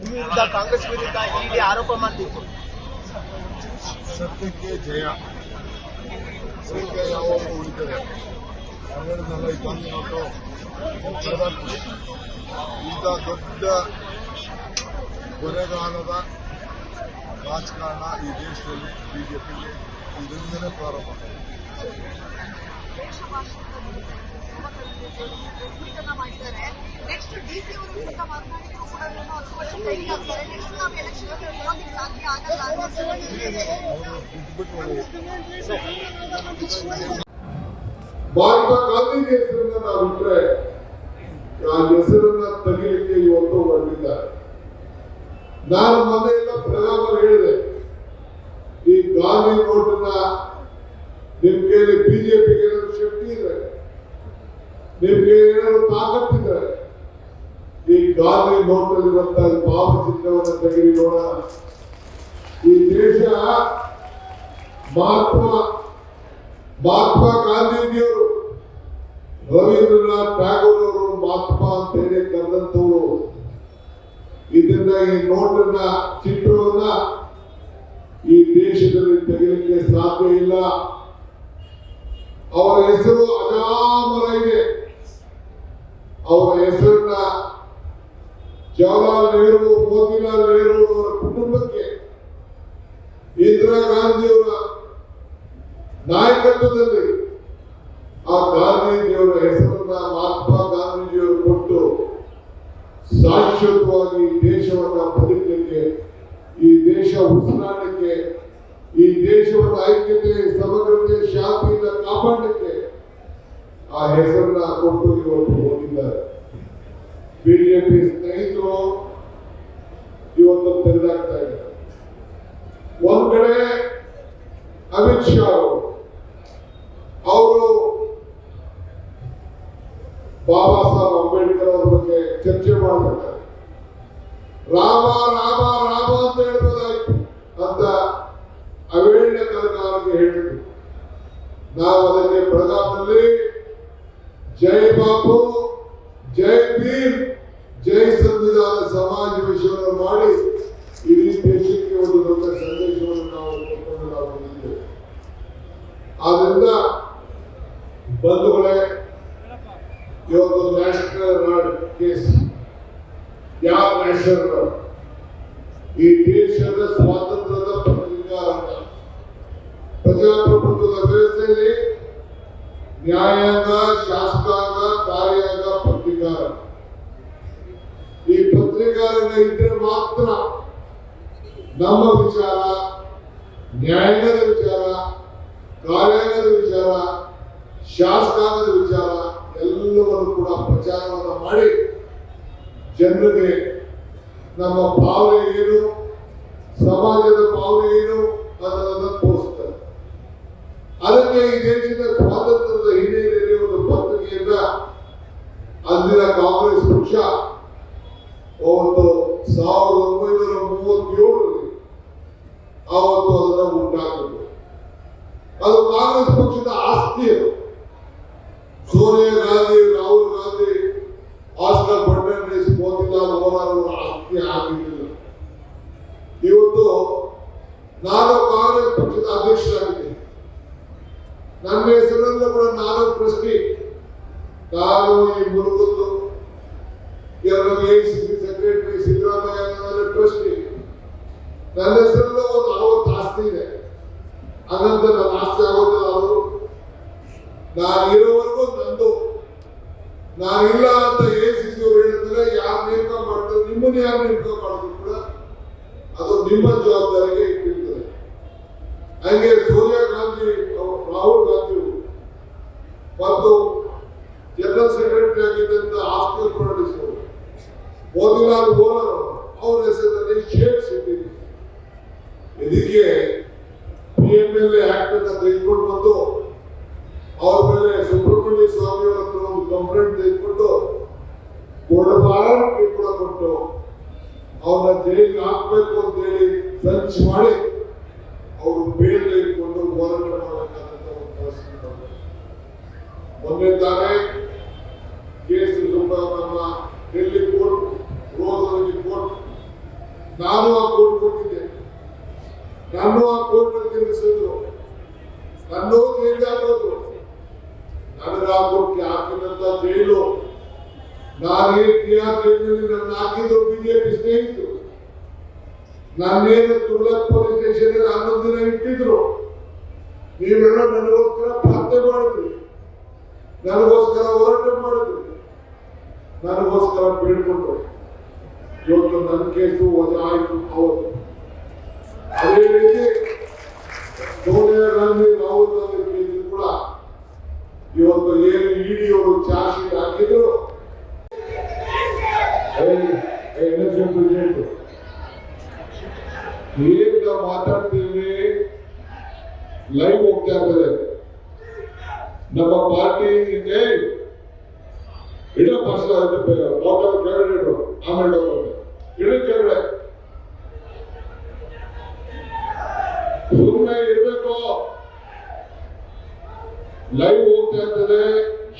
ನಿಮ್ಮ ವಿರುದ್ಧ ಕಾಂಗ್ರೆಸ್ ವಿರುದ್ಧ ಇಡಿ ಆರೋಪ ಮಾಡ್ತಿತ್ತು ಸತ್ಯಕ್ಕೆ ಜಯ ಸತ್ಯ ಯಾವಾಗಲೂ ಉಳಿತದೆ ಹೇಳಿದ್ನಲ್ಲ ಇದೊಂದು ನೋಟು ಇಂಥ ದೊಡ್ಡ ಕೊನೆಗಾಲದ ರಾಜಕಾರಣ ಈ ದೇಶದಲ್ಲಿ ಬಿಜೆಪಿಗೆ ಇದರಿಂದಲೇ ಪ್ರಾರಂಭ ಮಾಡಿದ್ದಾರೆ ನೆಕ್ಸ್ಟ್ ಡಿಸಿ ಅವರು ಸಹ ಮಾತನಾಡಿದ್ರು ಕೂಡ ಇನ್ನೂ ಹತ್ತು ವರ್ಷ ಕೈಗೆ ಆಗ್ತಾರೆ ನೆಕ್ಸ್ಟ್ ನಾವು ಇದೆ. ಮಹಾತ್ಮ ಗಾಂಧೀಜಿ ಹೆಸರನ್ನ ನಾವು ಆ ಹೆಸರನ್ನ ತೆಗಿಲಿಕ್ಕೆ ಇವತ್ತು ಹೊರಟಿದ್ದಾರೆ ನಾನು ಮೊನ್ನೆಲ್ಲ ಪ್ರಧಾನ ಹೇಳಿದೆ ಈ ಗಾಂಧಿ ನೋಟನ್ನ ನಿಮ್ ಕೈಲಿ ಬಿಜೆಪಿಗೆ ಶಕ್ತಿ ಇದ್ರೆ ನಿಮ್ಗೆ ಏನಾದ್ರು ತಾಕತ್ತಿದ್ರೆ ಈ ಗಾಂಧಿ ನೋಟಲ್ಲಿರುವಂತಹ ಭಾವಚಿತ್ರವನ್ನು ತೆಗೆದು ನೋಡೋಣ ಈ ದೇಶ ಮಹಾತ್ಮ ಮಹಾತ್ಮ ಗಾಂಧೀಜಿಯವರು, ರವೀಂದ್ರನಾಥ್ ಟ್ಯಾಗೋರ್ ಅವರು ಮಹಾತ್ಮ ಅಂತ ಹೇಳಿ ಕರೆದಂತವರು ಇದನ್ನ ಈ ನೋಟನ್ನ, ಚಿತ್ರವನ್ನ ಈ ದೇಶದಲ್ಲಿ ತೆಗೆಯಲಿಕ್ಕೆ ಸಾಧ್ಯ ಇಲ್ಲ. ಅವರ ಹೆಸರು ಅಜಾಮರ ಇದೆ. ಅವರ ಹೆಸರನ್ನ ಜವಾಹರ್ಲಾಲ್ ನೆಹರು, ಮೋತಿಲಾಲ್ ನೆಹರು ಅವರ ಕುಟುಂಬಕ್ಕೆ ಇಂದಿರಾ ಗಾಂಧಿಯವರ ನಾಯಕತ್ವದಲ್ಲಿ ಆ ಗಾಂಧೀಜಿಯವರ ಹೆಸರನ್ನ ಮಹಾತ್ಮ ಗಾಂಧೀಜಿಯವರು ಕೊಟ್ಟು ಶಾಶ್ವತವಾಗಿ ದೇಶವನ್ನ ಬದುಕಲಿಕ್ಕೆ, ಈ ದೇಶ ಉಸಿರಾಡಲಿಕ್ಕೆ, ಈ ದೇಶವನ್ನ ಐಕ್ಯತೆ, ಸಮಗ್ರತೆ, ಶಾಂತಿಯಿಂದ ಕಾಪಾಡಲಿಕ್ಕೆ ಆ ಹೆಸರನ್ನ ಕೊಟ್ಟು ಇವತ್ತು ಹೋಗಿದ್ದಾರೆ ಬಿಜೆಪಿ ಸ್ನೇಹಿತರು ಇವತ್ತು ತೆರೆದಾಗ್ತಾ ಇದ್ದಾರೆ ಒಂದ್ ಕಡೆ ಅಮಿತ್ ಶಾ ಅವರು ಅವರು ಬಾಬಾ ಸಾಹೇಬ್ ಅಂಬೇಡ್ಕರ್ ಅವ್ರ ಬಗ್ಗೆ ಚರ್ಚೆ ಮಾಡ್ಬೇಕಾದ್ರೆ ರಾಮ ರಾಮ ರಾಮ ಅಂತ ಹೇಳ್ಬೋದಾಯ್ತು ಅಂತ ಅವೇಳನಕರರಿಗೆ ಹೇಳಿದ್ರು ನಾವು ಅದಕ್ಕೆ ಬೆಳಗಾವಿನಲ್ಲಿ ಜೈ ಬಾಪು, ಜೈ ಭೀಮ್, ಜೈ ಸಂವಿಧಾನ ಸಮಾಜ ವಿಷಯವನ್ನು ಮಾಡಿ ಇಡೀ ದೇಶಕ್ಕೆ ಒಂದು ದೊಡ್ಡ ಸಂದೇಶವನ್ನು ನಾವು ಕೊಟ್ಕೊಂಡು ನಾವು ಬಂಧುಗಳೇ, ಇವತ್ತು ನ್ಯಾಷನಲ್ ಕೇಸ್. ಯಾವ ನ್ಯಾಷನಲ್ ಈ ದೇಶದ ಸ್ವಾತಂತ್ರ್ಯದ ಪ್ರತಿಕಾರ ಪ್ರಜಾಪ್ರಭುತ್ವದ ವ್ಯವಸ್ಥೆಯಲ್ಲಿ ನ್ಯಾಯಾಂಗ, ಶಾಸಕಾಂಗ, ಕಾರ್ಯಾಂಗ ಪತ್ರಿಕಾರ ಈ ಪತ್ರಿಕಾರನ ಇಟ್ಟರೆ ಮಾತ್ರ ನಮ್ಮ ವಿಚಾರ, ನ್ಯಾಯಾಂಗದ ವಿಚಾರ, ಕಾರ್ಯಾಂಗದ ವಿಚಾರ, ಶಾಸಕಾಂಗದ ವಿಚಾರ, ಎಲ್ಲವನ್ನು ಕೂಡ ಪ್ರಚಾರವನ್ನು ಮಾಡಿ ಜನರಿಗೆ ನಮ್ಮ ಭಾವನೆ ಏನು, ಸಮಾಜದ ಭಾವನೆ ಏನು ಅನ್ನೋದನ್ನು ತೋರಿಸ್ತಾರೆ. ಅದಕ್ಕೆ ಈ ದೇಶದ ಸ್ವಾತಂತ್ರ್ಯದ ಹಿನ್ನೆಲೆಯಲ್ಲಿ ಒಂದು ಪತ್ರಿಕೆಯಿಂದ ಅಂದಿನ ಕಾಂಗ್ರೆಸ್ ಪಕ್ಷ ಒಂದು ಸಾವಿರದ ಒಂಬೈನೂರ ಮೂವತ್ತೇಳರಲ್ಲಿ ಅವತ್ತು ಅದನ್ನು ಉಂಟಾಕಿದ್ರು ಅದು ಕಾಂಗ್ರೆಸ್ ಪಕ್ಷದ ಆಸ್ತಿ ಅದು ಸೋನಿಯಾ ಗಾಂಧಿ ರಾಹುಲ್ ಗಾಂಧಿ ಆಸ್ಕರ್ ಫರ್ನಾಂಡಿಸ್ ಮೋತಿಲಾಲ್ ವೋರಾರ್ ಅವರ ಆಸ್ತಿ ಆಗಿರಲಿಲ್ಲ ಇವತ್ತು ನಾನು ಕಾಂಗ್ರೆಸ್ ಪಕ್ಷದ ಅಧ್ಯಕ್ಷರಾಗಿದ್ದೇನೆ ನನ್ನ ಹೆಸರಲ್ಲೂ ಕೂಡ ನಾನು ಟ್ರಸ್ಟಿ ನಾನು ಈ ಮುರುಗುಂದು ಎರಡು ಎಐಸಿಸಿ ಸೆಕ್ರೆಟರಿ ಸಿದ್ದರಾಮಯ್ಯ ಟ್ರಸ್ಟಿ ನನ್ನ ಹೆಸರಲ್ಲೂ ಒಂದು ಅರವತ್ತು ಆಸ್ತಿ ಇದೆ ಹಾಗಂತ ನನ್ನ ಆಸ್ತಿ ಆಗೋದಿಲ್ಲ ಅವರು ನಾನು ಇರೋವರೆಗೂ ನಂದು ನಾನಿಲ್ಲ ಅಂತ ಎಸಿಸಿ ಅವರು ಹೇಳಿದ್ರೆ ಯಾರು ನೇಮಕ ಮಾಡಿದ್ರು ನಿಮ್ಮನ್ನ ಯಾರು ನೇಮಕ ಮಾಡಿದ್ರು ಕೂಡ? ಅದು ನಿಮ್ಮ ಜವಾಬ್ದಾರಿಗೆ ಇಟ್ಟಿರ್ತದೆ ಹಂಗೆ ಗಾಂಧಿ ಅವ್ರು ರಾಹುಲ್ ಗಾಂಧಿ ಅವರು ಮತ್ತು ಜನರಲ್ ಸೆಕ್ರೆಟರಿ ಆಗಿದ್ದಂತ ಆಸ್ಕರ್ ಫರ್ನಾಂಡಿಸ್ ಅವರು ಮೋತಿಲಾಲ್ ವೋರಾ ಅವ್ರ ಹೆಸರಿನಲ್ಲಿ ಶೇರ್ಸ್ ಇಟ್ಟಿದೆ ಇದಕ್ಕೆ ಪಿ ಎಂ ಎಲ್ ಆಕ್ಟ್ ಅನ್ನ ತೆಗೆದುಕೊಂಡು ಬಂದು ಅವ್ರ ಮೇಲೆ ಸುಬ್ರಹ್ಮಣ್ಯ ಸ್ವಾಮಿ ಅವ್ರ ಹತ್ರ ಒಂದು ಕಂಪ್ಲೇಂಟ್ ತೆಗೆದುಕೊಂಡು ಕೊಡಬಾರಕ್ಕೆ ಕೂಡ ಕೊಟ್ಟು ಅವ್ರನ್ನ ಜೈಲಿಗೆ ಹಾಕ್ಬೇಕು ಅಂತ ಹೇಳಿ ಸರ್ಚ್ ಮಾಡಿ ಅವರು ಬೇಲ್ ಇಟ್ಕೊಂಡು ಹೋರಾಟ ಮಾಡಬೇಕಾದಂತ ಒಂದು ಪರಿಸ್ಥಿತಿ. ಮೊನ್ನೆ ತಾನೇ ಕೇಸ್ ತುಂಬ ನಮ್ಮ ಡೆಲ್ಲಿ ಕೋರ್ಟ್ ರೋಸ್ ಕೋರ್ಟ್. ನಾನು ಆ ಕೋರ್ಟ್ ಕೊಟ್ಟಿದ್ದೆ. ನಾನು ಆ ಕೋರ್ಟ್ ತಿರುಗಿಸಿದ್ರು ನನ್ನೂ ಜೈಲಿಗೆ ಹಾಕೋದು ಆ ಕೋರ್ಟ್ಗೆ ಹಾಕಿದಂತ ಜೈಲು. ನಾನೇ ಜೈಲಿನಲ್ಲಿ ನನ್ನ ಹಾಕಿದ್ರು ಬಿಜೆಪಿ ಸ್ನೇಹಿತರು. ನನ್ನೇನು ತುಳಕ್ ಪೊಲೀಸ್ ಸ್ಟೇಷನ್ ಹನ್ನೊಂದು ದಿನ ಇಟ್ಟಿದ್ರು. ನೀವೆಲ್ಲ ನನಗೋಸ್ಕರ ಪ್ರಾರ್ಥನೆ ಮಾಡಿದ್ರಿ. ನನಗೋಸ್ಕರ ಹೋರಾಟ ಮಾಡಿದ್ರಿ. ನನಗೋಸ್ಕರ ಬೀಳ್ಕೊಂಡ್ರು. ಇವತ್ತು ನನ್ನ ಕೇಸು ವಜಾ ಆಯ್ತು. ಹೌದು. ಅದೇ ರೀತಿ ಸೋನಿಯಾ ಗಾಂಧಿ ರಾಹುಲ್ ಗಾಂಧಿ ಕೇಸು ಕೂಡ ಇವತ್ತು ಏನು ಇಡಿ ಅವರು ಚಾರ್ಜ್ ಶೀಟ್ ಹಾಕಿದ್ರು? ಎಲೆಕ್ಷನ್ ಪ್ರೆಸಿಡೆಂಟ್ ನಾವು ಮಾತಾಡ್ತೀವಿ? ಲೈವ್ ಹೋಗ್ತಾ ಇರ್ತದೆ. ನಮ್ಮ ಪಾರ್ಟಿ ಇದೆ. ಇಡೋ ಡಾಕ್ಟರ್ ಕೆಳಗಡೆ ಇಡು ಆಮೇಲೆ ಇಡೋ ಕೆಳಗಡೆ ಸುಮ್ಮನೆ ಇರ್ಬೇಕು. ಲೈವ್ ಹೋಗ್ತಾ ಇರ್ತದೆ.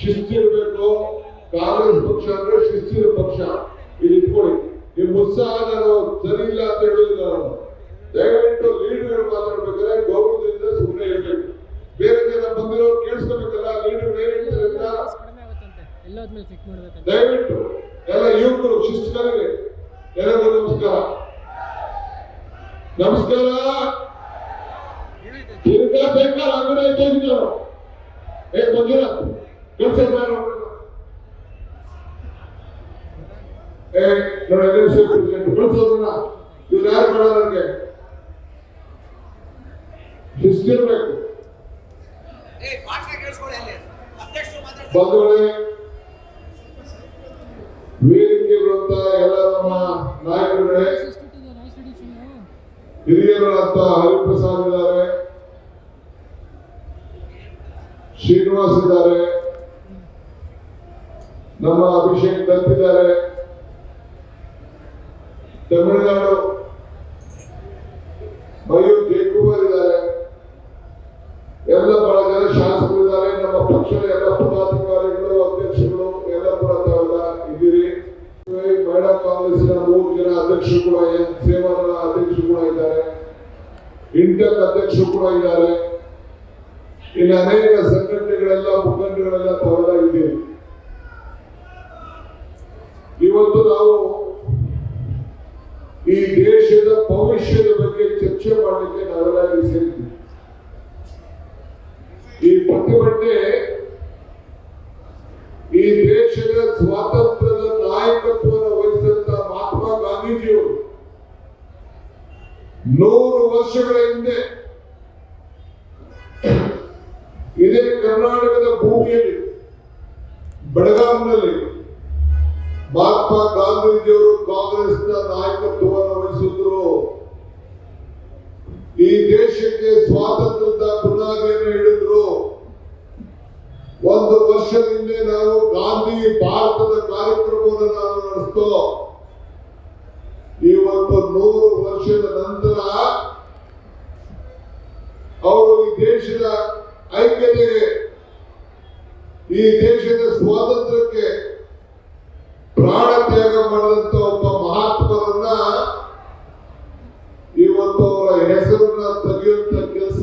ಶಿಸ್ತಿರ್ಬೇಕು ಕಾಂಗ್ರೆಸ್ ಪಕ್ಷ ಅಂದ್ರೆ ಶಿಸ್ತಿನ ಪಕ್ಷ. ಇಲ್ಲಿ ಇಟ್ಕೊಳ್ಳಿ. ನಿಮ್ ಉತ್ಸಾಹ ನಾನು ಸರಿ ಇಲ್ಲ ಅಂತ ಹೇಳುದಿಲ್ಲ ದಯವಿಟ್ಟು ಎಲ್ಲ ಯುವಕರು ಶಿಸ್ತುಗಳಿಗೆ ಎಲ್ಲರಿಗೂ ನಮಸ್ಕಾರ. ನಮಸ್ಕಾರ. ತಿರ್ಗಾ ಬೇಕಾದ ಅಂಗಡಿ ತೋರಿದ್ರು ಏ ಬಂದಿರ? ಕೆಲಸ ಏ ನೋಡಿ ಎಲೆಕ್ಷನ್ ಪ್ರೆಸಿಡೆಂಟ್ ಕಳಿಸೋದನ್ನ ಇವ್ರು ಯಾರು ಬೇಡ ನನಗೆ? ಶಿಸ್ತಿರ್ಬೇಕು. ಬಂಧುಗಳೇ ಹಿರಿಯರಂತ ಹರಿಪ್ರಸಾದ್ ಇದ್ದಾರೆ ಶ್ರೀನಿವಾಸ್ ಇದ್ದಾರೆ ನಮ್ಮ ಅಭಿಷೇಕ್ ದತ್ ಇದ್ದಾರೆ ತಮಿಳುನಾಡು ಮಯೂರ್ ಅಧ್ಯಕ್ಷರು ಕೂಡ ಇದ್ದಾರೆ ಇನ್ನು ಅನೇಕ ಸಂಘಟನೆಗಳೆಲ್ಲ ಮುಖಂಡಗಳೆಲ್ಲ ತಾವೆಲ್ಲ ಒಂದು ವರ್ಷದಿಂದ ನಾವು ಗಾಂಧಿ ಭಾರತದ ಕಾರ್ಯಕ್ರಮವನ್ನು ನಾವು ನಡೆಸ್ತೋ. ಇವತ್ತು ನೂರು ವರ್ಷದ ನಂತರ ಅವರು ಈ ದೇಶದ ಐಕ್ಯತೆಗೆ, ಈ ದೇಶದ ಸ್ವಾತಂತ್ರ್ಯಕ್ಕೆ ಪ್ರಾಣ ತ್ಯಾಗ ಮಾಡಿದಂತ ಒಬ್ಬ ಮಹಾತ್ಮರನ್ನ ಇವತ್ತು ಅವರ ಹೆಸರನ್ನ ತೆಗೆಯುವಂತ ಕೆಲಸ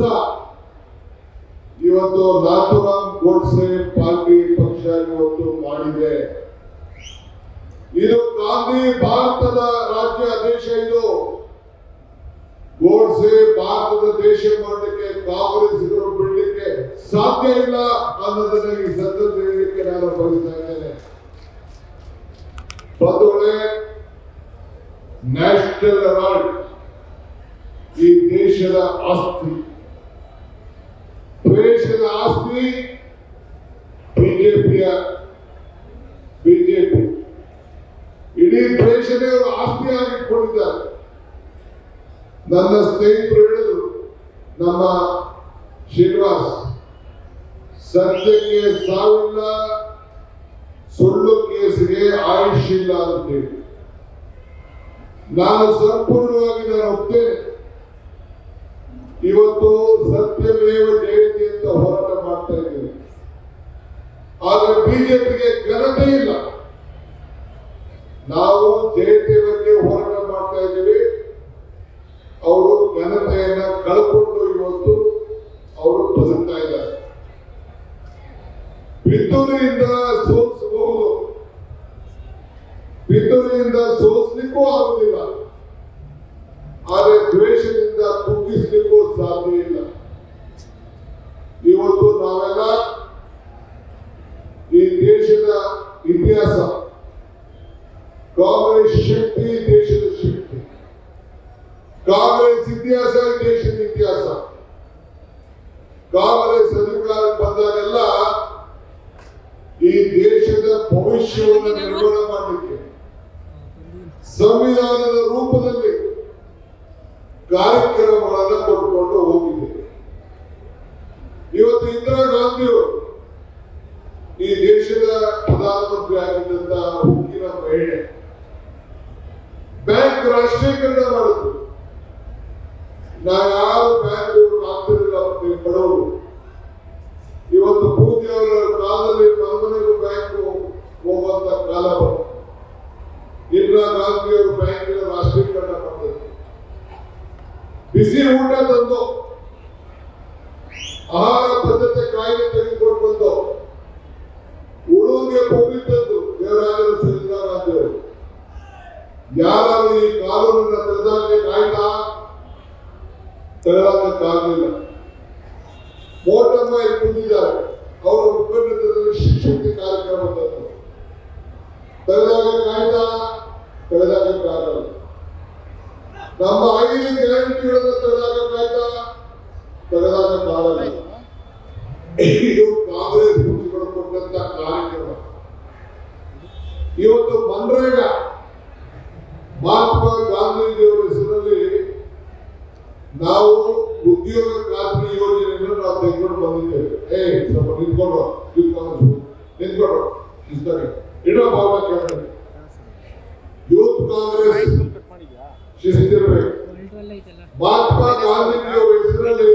ಇವತ್ತು ನಾಥುರಾಮ್ ಗೋಡ್ಸೆ ಪಾರ್ಟಿ ಪಕ್ಷ ಇವತ್ತು ಮಾಡಿದೆ. ಇದು ಗಾಂಧಿ ಭಾರತದ ರಾಜ್ಯ ದೇಶ ಇದು. ಗೋಡ್ಸೆ ಭಾರತದ ದೇಶ ಮಾಡಲಿಕ್ಕೆ, ಕಾಂಗ್ರೆಸ್ ಬಿಡಲಿಕ್ಕೆ ಸಾಧ್ಯ ಇಲ್ಲ ಅನ್ನೋದನ್ನ ಈ ಸಂದರ್ಭ ಹೇಳಲಿಕ್ಕೆ ನಾನು ಬಯಸ್ತಾ ಇದ್ದೇನೆ. ಬಂಧುಗಳೇ, ನ್ಯಾಷನಲ್ ಅವಾರ್ಡ್ ಈ ದೇಶದ ಆಸ್ತಿ. ದೇಶದ ಆಸ್ತಿ ಬಿಜೆಪಿಯ, ಬಿಜೆಪಿ. ಇಡೀ ದೇಶದೇ ಅವರು ಆಸ್ತಿಯಾಗಿ ಆಗಿಟ್ಕೊಂಡಿದ್ದಾರೆ. ನನ್ನ ಸ್ನೇಹಿತರು ಹೇಳಿದ್ರು, ನಮ್ಮ ಶ್ರೀನಿವಾಸ್ ಸತ್ಯಕ್ಕೆ ಸಾವಿಲ್ಲ ಸುಳ್ಳು ಕೇಸಿಗೆ ಆಯುಷ್ ಇಲ್ಲ ಅಂತೇಳಿ. ನಾನು ಸಂಪೂರ್ಣವಾಗಿ ನಾನು ಒಪ್ತೇನೆ. ಇವತ್ತು ಸತ್ಯಮೇವ ಬಿಜೆಪಿ ಅಂತ ಹೋರಾಟ ಮಾಡ್ತಾ ಇದ್ದೀವಿ. ಆದ್ರೆ ಬಿಜೆಪಿಗೆ ಘನತೆ ಇಲ್ಲ. ನಾವು ಜಯಂತಿ ಬಗ್ಗೆ ಹೋರಾಟ ಮಾಡ್ತಾ ಇದ್ದೀವಿ. ಅವರು ಘನತೆಯನ್ನ ಕಳ್ಕೊಂಡು ಇವತ್ತು ಅವರು ಬದುಕ್ತಾ ಇದ್ದಾರೆ. ಬಿದ್ದೂರಿನಿಂದ ಸೋಸಬಹುದು ಬಿದ್ದೂರಿನಿಂದ ಸೋಲಿಸ್ಲಿಕ್ಕೂ ಆಗುದಿಲ್ಲ. ಕಾಂಗ್ರೆಸ್ ಇತಿಹಾಸ ದೇಶದ ಇತಿಹಾಸ. ಕಾಂಗ್ರೆಸ್ ಅಧಿಕಾರಕ್ಕೆ ಬಂದಾಗೆಲ್ಲ ಈ ದೇಶದ ಭವಿಷ್ಯವನ್ನು ನಿರ್ಮಾಣ ಮಾಡಲಿಕ್ಕೆ, ಸಂವಿಧಾನದ ರೂಪದಲ್ಲಿ ಕಾರ್ಯಕ್ರಮಗಳನ್ನು ಕೊಟ್ಟುಕೊಂಡು ಹೋಗಿದೆ ಇವತ್ತು ಇಂದಿರಾ ಗಾಂಧಿಯವರು ಈ ದೇಶದ ಪ್ರಧಾನಮಂತ್ರಿ ಆಗಿದ್ದಂತಹ ಹುಕ್ಕಿನ ಮಹಿಳೆ, ಬ್ಯಾಂಕ್ ರಾಷ್ಟ್ರೀಕರಣ ಮಾಡಿದ್ರು. ನಾ ಯಾರು ಬ್ಯಾಂಕ್ ಆಗ್ತಿರಲಿಲ್ಲ ನೀವು ಇವತ್ತು ಪೂಜೆಯವರ ಕಾಲದಲ್ಲಿ ಮನಮನೆಗೂ ಬ್ಯಾಂಕ್ ಹೋಗುವಂತ ಕಾಲ ಬಂತು. ಇಂದಿರಾ ಗಾಂಧಿಯವರು ಬ್ಯಾಂಕಿನ ರಾಷ್ಟ್ರೀಕರಣ ಮಾಡಿದ್ರು ಬಿಸಿ ಊಟ ತಂದು, ಆಹಾರ ಪದ್ಧತಿ ಕಾಯ್ದೆ ತೆಗೆದುಕೊಂಡು ಬಂದು ಉಳುವಿಗೆ ಭೂಮಿ ತಂದು ದೇವರಾಜರು ಅವರು. ಯಾರು ಈ ತೆಗೆದಾಗೆ ಕಾಯ್ದಾ ತೆಗೆದಾಕಕ್ಕಾಗಲಿಲ್ಲ ಮೋಟಮ್ಮ ಇಲ್ಲಿ ಬಂದಿದ್ದಾರೆ ಅವರ ಮುಖಂಡದಲ್ಲಿ ಶಿಕ್ಷಕಿ ಕಾರ್ಯಕ್ರಮ ತಂದು ತೆಗೆದಾಗ ಕಾಯ್ದಾ ತೆಗೆದಾಕಕ್ಕಾಗಲ್ಲ ನಮ್ಮ ಐದು ಗ್ಯಾರಂಟಿಗಳನ್ನು ತೆಗೆದಾಗ ಕಾಯ್ದಾ ತೆಗೆದಾಕಕ್ಕಾಗಲ್ಲ ಇದು ಕಾಂಗ್ರೆಸ್ ಪಕ್ಷಗಳು ಕೊಟ್ಟಂತ ಕಾರ್ಯಕ್ರಮ. ಇವತ್ತು ಮನ್ರೇಗ, ಮಹಾತ್ಮ ಗಾಂಧೀಜಿಯವರ ಹೆಸರಲ್ಲಿ ನಾವು ಉದ್ಯೋಗ ಖಾತ್ರಿ ಯೋಜನೆಯನ್ನು ನಾವು ತೆಗೆದುಕೊಂಡು ಬಂದಿದ್ದೇವೆ. ಏ, ಸ್ವಲ್ಪ ನಿಂತ್ಕೊಂಡು ನಿಂತ್ಕೊಂಡು ಇಸ್ತಾರೆ ಇಡೋ ಭಾವ ಕೇಳಿ ಯೂತ್ ಕಾಂಗ್ರೆಸ್ ಶಿಸ್ತಿರ್ಬೇಕು. ಮಹಾತ್ಮ ಗಾಂಧೀಜಿಯವರ ಹೆಸರಲ್ಲಿ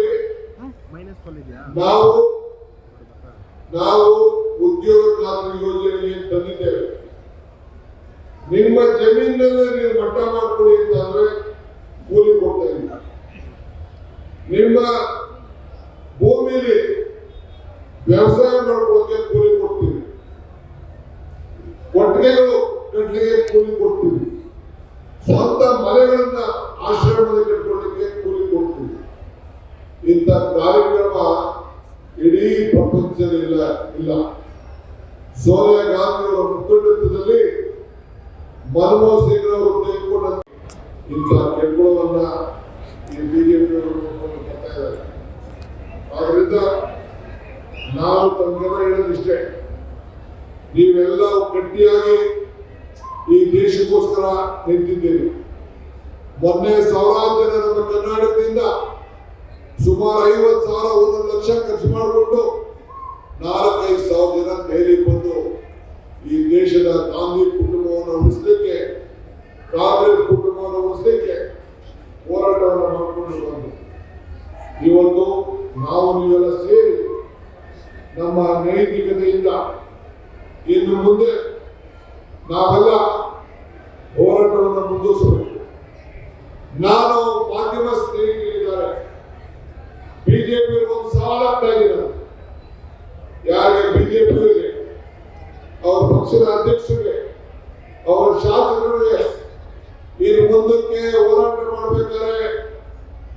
ನಾವು ನಾವು ಉದ್ಯೋಗ ಖಾತ್ರಿ ಯೋಜನೆಯನ್ನು ತಂದಿದ್ದೇವೆ. ನಿಮ್ಮ ಜಮೀನಲ್ಲಿ ನೀವು ಮಟ್ಟ ಮಾಡ್ಕೊಳ್ಳಿ ಅಂತಂದ್ರೆ ಕೂಲಿ ಕೊಡ್ತಾ ಇಲ್ಲ ನಿಮ್ಮ ಭೂಮಿಲಿ ವ್ಯವಸಾಯ ಮಾಡ್ಕೊಳ್ಳೋಕೆ ಕೂಲಿ ಕೊಡ್ತೀವಿ ಕೊಟ್ಟಿಗೆಗಳು ಕಟ್ಟಲಿಗೆ ಕೂಲಿ ಕೊಡ್ತೀವಿ ಸ್ವಂತ ಮನೆಗಳನ್ನ ಆಶ್ರಮದ ಕಟ್ಕೊಳ್ಳಿಕ್ಕೆ ಕೂಲಿ ಕೊಡ್ತೀವಿ ಇಂಥ ಕಾರ್ಯಕ್ರಮ ಇಡೀ ಪ್ರಪಂಚದಲ್ಲಿ ಇಲ್ಲ ಇಲ್ಲ ಸೋನಿಯಾ ಗಾಂಧಿ ಅವರ ಮುಖಂಡತ್ವದಲ್ಲಿ ಮನಮೋಹನ್ ಸಿಂಗ್ ಅವರು ತೆಗೆದುಕೊಂಡ ಇಂಥ ಕೆಟ್ಟುಗಳನ್ನ ಈ ಬಿಜೆಪಿ ಆದ್ರಿಂದ ನಾವು ತಮ್ಮ ಹೇಳೋದಿಷ್ಟೇ, ನೀವೆಲ್ಲ ಗಟ್ಟಿಯಾಗಿ ಈ ದೇಶಕ್ಕೋಸ್ಕರ ನಿಂತಿದ್ದೀರಿ. ಮೊನ್ನೆ ಸಾವಿರಾರು ಜನ ನಮ್ಮ ಕರ್ನಾಟಕದಿಂದ ಸುಮಾರು ಐವತ್ತು ಸಾವಿರ ಒಂದು ಲಕ್ಷ ಖರ್ಚು ಮಾಡಿಕೊಂಡು ನಾಲ್ಕೈದು ಸಾವಿರ ಜನ ದೆಹಲಿ ಬಂದು ಈ ದೇಶದ ಗಾಂಧಿ ಕುಟುಂಬವನ್ನು ಉಳಿಸಲಿಕ್ಕೆ, ಕಾಂಗ್ರೆಸ್ ಕುಟುಂಬವನ್ನು ಉಳಿಸಲಿಕ್ಕೆ ಹೋರಾಟವನ್ನು ಮಾಡಿಕೊಂಡು ಬಂದು ಇವತ್ತು ನಾವು ನೀವೆಲ್ಲ ಸೇರಿ ನಮ್ಮ ನೈತಿಕತೆಯಿಂದ ಇನ್ನು ಮುಂದೆ ನಾವೆಲ್ಲ ಹೋರಾಟವನ್ನು ಮುಂದುವರಿಸಬೇಕು. ನಾನು ಮಾಧ್ಯಮ ಸ್ನೇಹಿತರಿದ್ದಾರೆ. ಬಿಜೆಪಿ ಒಂದು ಸವಾಲ ಆಗ್ತಾ ಇದ್ದೀನಿ ಯಾರಿಗೆ ಬಿಜೆಪಿಯವರಿಗೆ ಅವರ ಪಕ್ಷದ ಅಧ್ಯಕ್ಷರಿಗೆ ಅವರ ಶಾಸಕರಿಗೆ ಇನ್ನು ಮುಂದಕ್ಕೆ ಹೋರಾಟ ಮಾಡಬೇಕಾದ್ರೆ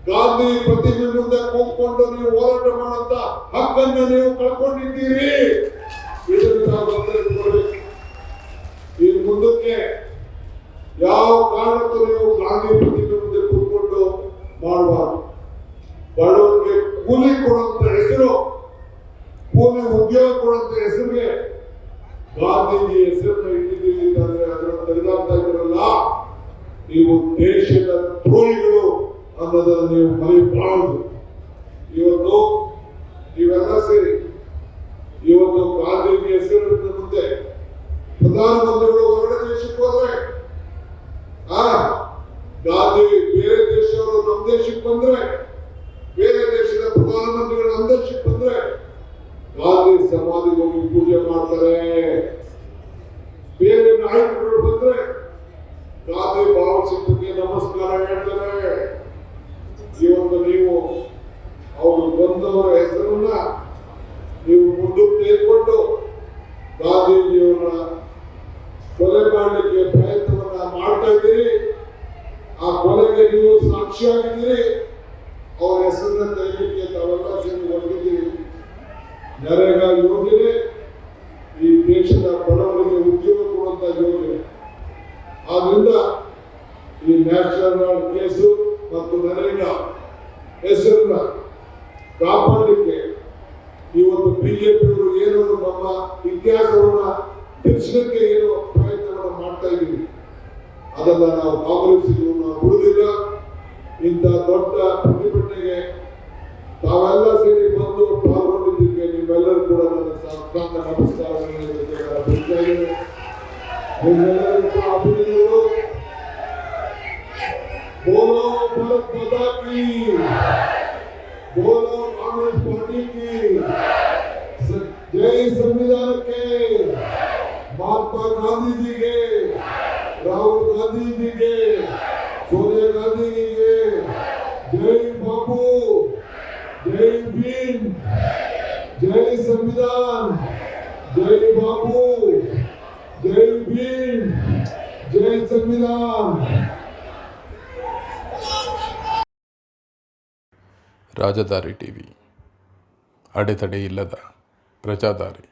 ಗಾಂಧಿ ಪ್ರತಿಮೆ ಮುಂದೆ ಕೂತ್ಕೊಂಡು ನೀವು ಹೋರಾಟ ಮಾಡುವಂತ ಹಕ್ಕನ್ನು ನೀವು ಕಳ್ಕೊಂಡಿದ್ದೀರಿ. ಇದನ್ನು ನಾವು ಗಮನದಲ್ಲಿಟ್ಕೊಳ್ಬೇಕು. ಇನ್ನು ಮುಂದಕ್ಕೆ ಯಾವ ಕಾರಣಕ್ಕೂ ನೀವು ಗಾಂಧಿ ಪ್ರತಿಮೆ ಮುಂದೆ ಕೂತ್ಕೊಂಡು ಮಾಡಬಾರ್ದು ಬಡವರಿಗೆ ಕೂಲಿ ಕೊಡುವಂತ ಹೆಸರು ಕೂಲಿ ಉದ್ಯೋಗ ಕೊಡುವಂತ ಹೆಸರಿಗೆ ಗಾಂಧೀಜಿ ಹೆಸರನ್ನ ಇಟ್ಟಿದ್ದೀವಿ ಅಂತಂದ್ರೆ ಅದನ್ನು ತೆಗೆದಾಗ್ತಾ ಇದ್ರಲ್ಲ ನೀವು ದೇಶದ ದ್ರೋಹಿಗಳು ಅನ್ನೋದನ್ನು ನೀವು ಮರೆಯಬಾರದು ಇವತ್ತು ನೀವೆಲ್ಲ ಸೇರಿ ಇವತ್ತು ಗಾಂಧೀಜಿ ಹೆಸರಿನ ಮುಂದೆ ಪ್ರಧಾನಮಂತ್ರಿಗಳು ಹೊರಗಡೆ ದೇಶಕ್ಕೆ ಹೋದ್ರೆ ಆ ಗಾಂಧಿ ಬೇರೆ ದೇಶವರು ನಮ್ಮ ದೇಶಕ್ಕೆ ಬಂದ್ರೆ ಬೇರೆ ದೇಶದ ಪ್ರಧಾನಮಂತ್ರಿಗಳು ನಮ್ಮ ದೇಶಕ್ಕೆ ಬಂದ್ರೆ ಗಾಂಧಿ ಸಮಾಧಿಗೆ ಹೋಗಿ ಪೂಜೆ ಮಾಡ್ತಾರೆ ಬೇರೆ ನಾಯಕರುಗಳು ಬಂದ್ರೆ ಗಾಂಧಿ ಭಾವಚಿತ್ರಕ್ಕೆ ನಮಸ್ಕಾರ ಹೇಳ್ತಾರೆ ಇವತ್ತು ನೀವು ಅವರು ಬಂದವರ ಹೆಸರನ್ನ ನೀವು ತೆಗೆದುಕೊಂಡು ಗಾಂಧೀಜಿಯವರ ಕೊಲೆ ಮಾಡಲಿಕ್ಕೆ ಪ್ರಯತ್ನವನ್ನ ಮಾಡ್ತಾ ಇದ್ದೀರಿ. ಆ ಕೊಲೆಗೆ ನೀವು ಸಾಕ್ಷಿಯಾಗಿದ್ದೀರಿ. ಅವರ ಹೆಸರನ್ನ ತೆಗೆಯಲಿಕ್ಕೆ ತಾವೆಲ್ಲ ಸೇರಿ ಹೊರಗಿದ್ದೀರಿ ನರೇಗಾ ಯೋಜನೆ, ಈ ದೇಶದ ಬಡವರಿಗೆ ಉದ್ಯೋಗ ಕೊಡುವಂತ ಯೋಜನೆ. ಆದ್ರಿಂದ ಈ ನ್ಯಾಷನಲ್ ಕೇಸು ಮತ್ತು ನರೇಗಾ ಹೆಸರನ್ನ ಕಾಪಾಡಲಿಕ್ಕೆ ಇವತ್ತು ಬಿಜೆಪಿಯವರು ಏನು ನಮ್ಮ ಇತಿಹಾಸವನ್ನ ತಿರ್ಸಕ್ಕೆ ಏನು ಪ್ರಯತ್ನವನ್ನು ಮಾಡ್ತಾ ಇದ್ದೀವಿ. ಅದನ್ನ ನಾವು ಕಾಂಗ್ರೆಸ್ ನಾವು ಉಳಿದಿಲ್ಲ ಇಂಥ ದೊಡ್ಡ ಪ್ರತಿಭಟನೆಗೆ ತಾವೆಲ್ಲ ಸೇರಿ ಬಂದು ಪಾಲ್ಗೊಂಡಿದ್ದಕ್ಕೆ ನಿಮ್ಮೆಲ್ಲರೂ ಕೂಡ ನನ್ನ ಸರ್ಕಾರದ ನಮಸ್ಕಾರ ನಿಮ್ಮೆಲ್ಲರಿಗೂ ಅಭಿನಂದನೆಗಳು. बोलो कांग्रेस पार्टी की। जय संविधान के। ರಾಜದಾರಿ ಟಿವಿ ಅಡೆತಡೆ ಇಲ್ಲದ ಪ್ರಜಾದಾರಿ.